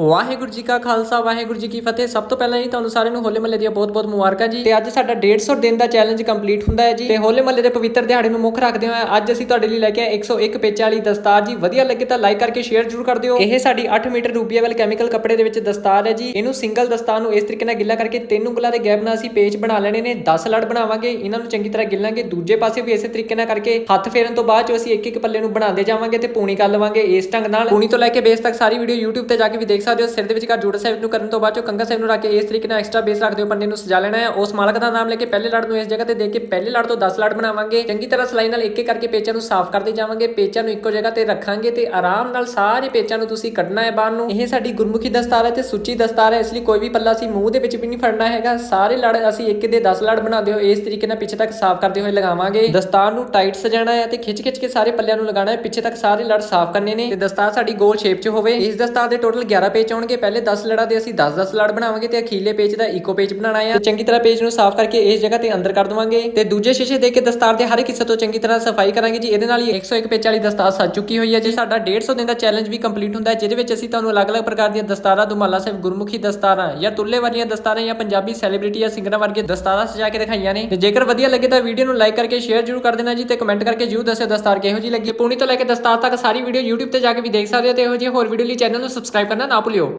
ਵਾਹਿਗੁਰੂ ਜੀ ਕਾ ਖਾਲਸਾ, ਵਾਹਿਗੁਰੂ ਜੀ ਕੀ ਫਤਿਹ। ਸਭ ਤੋਂ ਪਹਿਲਾਂ ਜੀ ਤੁਹਾਨੂੰ ਸਾਰਿਆਂ ਨੂੰ ਹੋਲੇ ਮਹੱਲੇ ਦੀਆਂ ਬਹੁਤ-ਬਹੁਤ ਮੁਬਾਰਕਾਂ ਜੀ। ਤੇ ਅੱਜ ਸਾਡਾ 150 ਦਿਨ ਦਾ ਚੈਲੰਜ ਕੰਪਲੀਟ ਹੁੰਦਾ ਹੈ ਜੀ। ਤੇ ਹੋਲੇ ਮਹੱਲੇ ਦੇ ਪਵਿੱਤਰ ਦਿਹਾੜੇ ਨੂੰ ਮੁੱਖ ਰੱਖਦੇ ਹੋਏ ਅੱਜ ਅਸੀਂ ਤੁਹਾਡੇ ਲਈ ਲੈ ਕੇ ਆਏ 101 ਪੇਚਾਂ ਵਾਲੀ ਦਸਤਾਰ ਜੀ। ਵਧੀਆ ਲੱਗੇ ਤਾਂ ਲਾਈਕ ਕਰਕੇ ਸ਼ੇਅਰ ਜ਼ਰੂਰ ਕਰ ਦਿਓ। ਇਹ ਸਾਡੀ 8 ਮੀਟਰ ਰੂਬੀਆ ਵਾਲ ਕੈਮੀਕਲ ਕੱਪੜੇ ਦੇ ਵਿੱਚ ਦਸਤਾਰ ਹੈ ਜੀ। ਇਹਨੂੰ ਸਿੰਗਲ ਦਸਤਾਰ ਨੂੰ ਇਸ ਤਰੀਕੇ ਨਾਲ ਗਿੱਲਾ ਕਰਕੇ ਤਿੰਨ ਉਂਗਲਾਂ ਦੇ ਗੈਪ ਨਾਲ ਅਸੀਂ ਪੇਚ ਬਣਾ ਲੈਣੇ ਨੇ। 10 ਲੜ ਬਣਾਵਾਂਗੇ, ਇਹਨਾਂ ਨੂੰ ਚੰਗੀ ਤਰ੍ਹਾਂ ਗਿੱਲਾਂਗੇ। ਦੂਜੇ ਪਾਸੇ ਵੀ ਇਸੇ ਤਰੀਕੇ ਨਾਲ ਕਰਕੇ ਹੱਥ ਫੇਰਨ ਤੋਂ ਬਾਅਦ ਚ ਅਸੀਂ ਇੱਕ ਇੱਕ ਪੱਲੇ ਨੂੰ ਬਣਾਉਂਦੇ ਜਾਵਾਂਗੇ ਤੇ ਪੂਣੀ ਕਰ ਲਵਾਂਗੇ। ਇਸ ਢੰਗ ਨਾਲ ਪੂਣੀ ਤੋਂ ਲੈ ਕੇ ਬੇਸ ਤੱਕ ਸਾਰੀ ਵੀਡੀਓ YouTube ਤੇ ਜਾ ਕੇ ਵੀ ਦੇਖ ਸਕਦੇ ਹੋ, ਸਿਰ ਦੇ ਵਿਚਕਾਰ ਜੋੜਾ ਸਾਹਿਬ ਨੂੰ ਕਰਨ ਤੋਂ ਬਾਅਦ ਚ ਕੰਗਾ ਸਾਹਿਬ ਨੂੰ ਰੱਖ ਕੇ ਇਸ ਤਰੀਕੇ ਨਾਲ ਐਕਸਟਰਾ ਬੇਸ ਰੱਖਦੇ ਹੋ ਪੰਨੇ ਨੂੰ ਸਜਾ ਲੈਣਾ ਹੈ। ਉਸ ਮਾਲਕ ਦਾ ਨਾਮ ਲੈ ਕੇ ਪਹਿਲੇ ਲੜ ਨੂੰ ਇਸ ਜਗ੍ਹਾ ਤੇ ਦੇ ਕੇ ਪਹਿਲੇ ਲੜ ਤੋਂ 10 ਲੜ ਬਣਾਵਾਂਗੇ। ਚੰਗੀ ਤਰ੍ਹਾਂ ਸਲਾਈ ਨਾਲ ਇੱਕ ਇੱਕ ਕਰਕੇ ਪੇਚਾਂ ਨੂੰ ਸਾਫ਼ ਕਰਦੇ ਜਾਵਾਂਗੇ। ਪੇਚਾਂ ਨੂੰ ਇੱਕੋ ਜਗ੍ਹਾ ਤੇ ਰੱਖਾਂਗੇ ਤੇ ਆਰਾਮ ਨਾਲ ਸਾਰੇ ਪੇਚਾਂ ਨੂੰ ਤੁਸੀਂ ਕੱਢਣਾ ਹੈ ਬਾਹਰ ਨੂੰ। ਇਹ ਸਾਡੀ ਗੁਰਮੁਖੀ ਦਸਤਾਰ ਹੈ ਤੇ ਸੁੱਚੀ ਦਸਤਾਰ ਹੈ, ਇਸ ਲਈ ਕੋਈ ਵੀ ਪੱਲਾ ਅਸੀਂ ਮੂੰਹ ਦੇ ਵਿੱਚ ਵੀ ਨਹੀਂ ਫੜਨਾ ਹੈਗਾ। ਸਾਰੇ ਲੜ ਅਸੀਂ ਇੱਕ ਦੇ 10 ਲੜ ਬਣਾਉਂਦੇ ਹੋ ਇਸ ਤਰੀਕੇ ਨਾਲ ਪਿੱਛੇ ਤੱਕ ਸਾਫ਼ ਕਰਦੇ ਹੋਏ ਲਗਾਵਾਂਗੇ। ਦਸਤਾਰ ਨੂੰ ਟਾਈਟ ਸਜਾਣਾ ਹੈ ਤੇ ਖਿੱਚ ਖਿੱਚ ਕੇ ਸਾਰੇ ਪੱਲਿਆਂ ਨੂੰ ਲਗਾਉਣਾ ਹੈ। ਪਿੱਛੇ ਤੱਕ ਸਾਰੇ ਲੜ ਸਾਫ਼ ਕਰਨੇ ਨੇ ਤੇ ਦਸਤਾਰ ਸਾਡੀ ਗੋਲ ਸ਼ੇਪ 'ਚ ਹੋਵੇ। ਇਸ ਦਸਤਾਰ ਦੇ ਟੋਟਲ 11 ਪੇਚ ਆਉਣਗੇ ਪਹਿਲੇ 10 ਲੜਾਂ ਦੇ ਅਸੀਂ 10-10 ਲੜ ਬਣਾਵਾਂਗੇ ਤੇ ਅਖੀਲੇ ਪੇਜ ਦਾ ਇਕੋ ਪੇਜ ਬਣਾਉਣਾ ਆ। ਤੇ ਚੰਗੀ ਤਰ੍ਹਾਂ ਪੇਜ ਨੂੰ ਸਾਫ਼ ਕਰਕੇ ਇਸ ਜਗ੍ਹਾ ਤੇ ਅੰਦਰ ਕਰ ਦਵਾਂਗੇ। ਤੇ ਦੂਜੇ ਸ਼ੀਸ਼ੇ ਦੇ ਕੇ ਦਸਤਾਰ ਦੇ ਹਰ ਇੱਕ ਹਿੱਸੇ ਤੋਂ ਚੰਗੀ ਤਰ੍ਹਾਂ ਸਫ਼ਾਈ ਕਰਾਂਗੇ ਜੀ। ਇਹਦੇ ਨਾਲ ਹੀ 101 ਪੇਜ ਵਾਲੀ ਦਸਤਾਰ ਸੱਜ ਚੁੱਕੀ ਹੋਈ ਹੈ ਜੀ। ਸਾਡਾ 150 ਦਿਨ ਦਾ ਚੈਲੰਜ ਵੀ ਕੰਪਲੀਟ ਹੁੰਦਾ ਹੈ, ਜਿਹਦੇ ਵਿੱਚ ਅਸੀਂ ਤੁਹਾਨੂੰ ਅਲੱਗ-ਅਲੱਗ ਪ੍ਰਕਾਰ ਦੀਆਂ ਦਸਤਾਰਾਂ ਦੁਮਾਲਾ ਸਾਹਿਬ, ਗੁਰਮੁਖੀ ਦਸਤਾਰਾਂ ਜਾਂ ਤੁੱਲੇ ਵਾਲੀਆਂ ਦਸਤਾਰਾਂ ਜਾਂ ਪੰਜਾਬੀ ਸੈਲੀਬ੍ਰਿਟੀ ਜਾਂ ਸਿੰਗਰਾਂ ਵਰਗੇ ਦਸਤਾਰਾਂ ਸਜਾ ਕੇ ਦਿਖਾਈਆਂ ਨੇ। ਤੇ ਜੇਕਰ ਵਧੀਆ ਲੱਗੇ ਤਾਂ ਵੀਡੀਓ ਨੂੰ ਲਾਈਕ ਕਰਕੇ ਸ਼ੇਅਰ ਜ਼ਰੂਰ ਕਰ ਦੇਣਾ ਜੀ ਤੇ ਕਮੈਂਟ ਕਰਕੇ ਜਰੂਰ ਦੱਸਿਓ ਦਸਤਾਰ ਕਿਹੋ ਜੀ ਲੱਗੀ। ਪੂਣੀ ਤੋਂ ਲੈ ਕੇ ਦਸਤਾਰ ਤੱਕ ਸਾਰੀ ਵੀਡੀਓ YouTube ਤੇ ਜਾ ਕੇ ਵੀ ਦੇਖ ਸਕਦੇ ਹੋ ਤੇ ਇਹੋ ਜਿਹੀ ਹੋਰ ਵੀਡੀਓ ਲਈ ਚੈਨਲ ਨੂੰ ਸਬਸਕ੍ਰਾਈਬ ਕਰਨਾ ਨਾ W